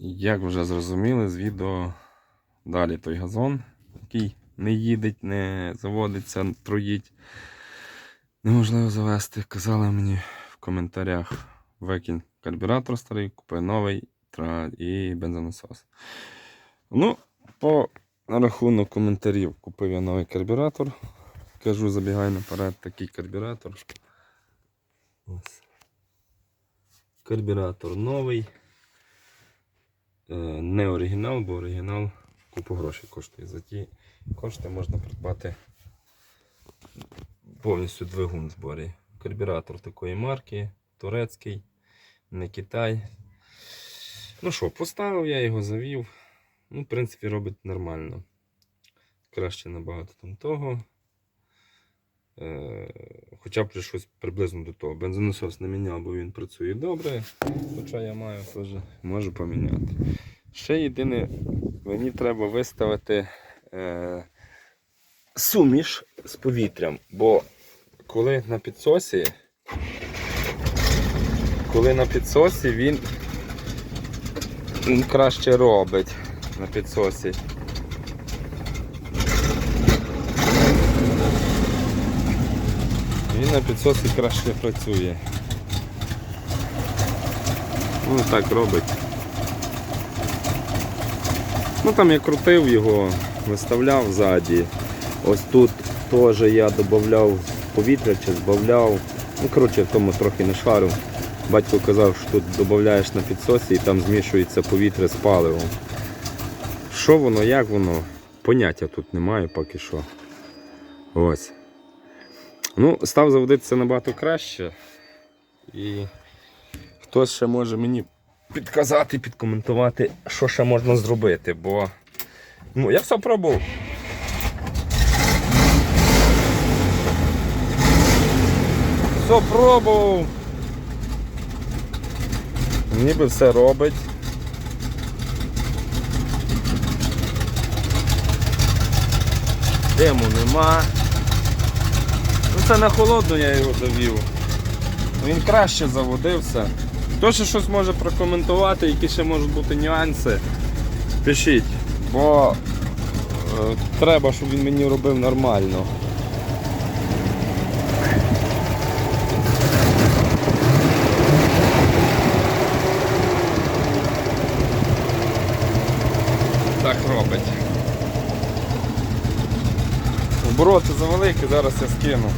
Як вже зрозуміли з відео, далі той газон, який не їдеть, не заводиться, троїть. Неможливо завести. Казали мені в коментарях викинь карбюратор старий, купи новий і бензонасос. Ну, по рахунок коментарів купив я новий карбюратор. Кажу, забігай наперед такий карбюратор. Ось. Карбюратор новий. Е, Не оригінал, бо оригінал купу грошей коштує. За ті кошти можна придбати повністю двигун в зборі. Карбюратор такої марки, турецький, не Китай. Ну що, поставив я його, завів. Ну, в принципі, робить нормально. Краще набагато там того. Е, Хоча б щось приблизно до того. Бензонасос не міняв, бо він працює добре. Хоча я маю теж, можу поміняти. Ще єдине, мені треба виставити е, суміш з повітрям, бо коли на підсосі, коли на підсосі він, він краще робить на підсосі. Він на підсосі краще працює. Ну так робить. Ну там я крутив його, виставляв ззаді. Ось тут теж я додавав повітря чи збавляв. Ну, коротше, в тому трохи не шарив. Батько казав, що тут додаєш на підсосі і там змішується повітря з паливом. Що воно, як воно? Поняття тут немає поки що. Ось. Ну, став заводитися набагато краще. І хтось ще може мені підказати, підкоментувати, що ще можна зробити, бо ну, я все пробував. Все пробував. Ніби все робить. Диму нема. Це на холодну я його довів. Він краще заводився. Хто ще щось може прокоментувати, які ще можуть бути нюанси, пишіть, бо е, треба, щоб він мені робив нормально. Так робить. Обороти завеликі, зараз я скину.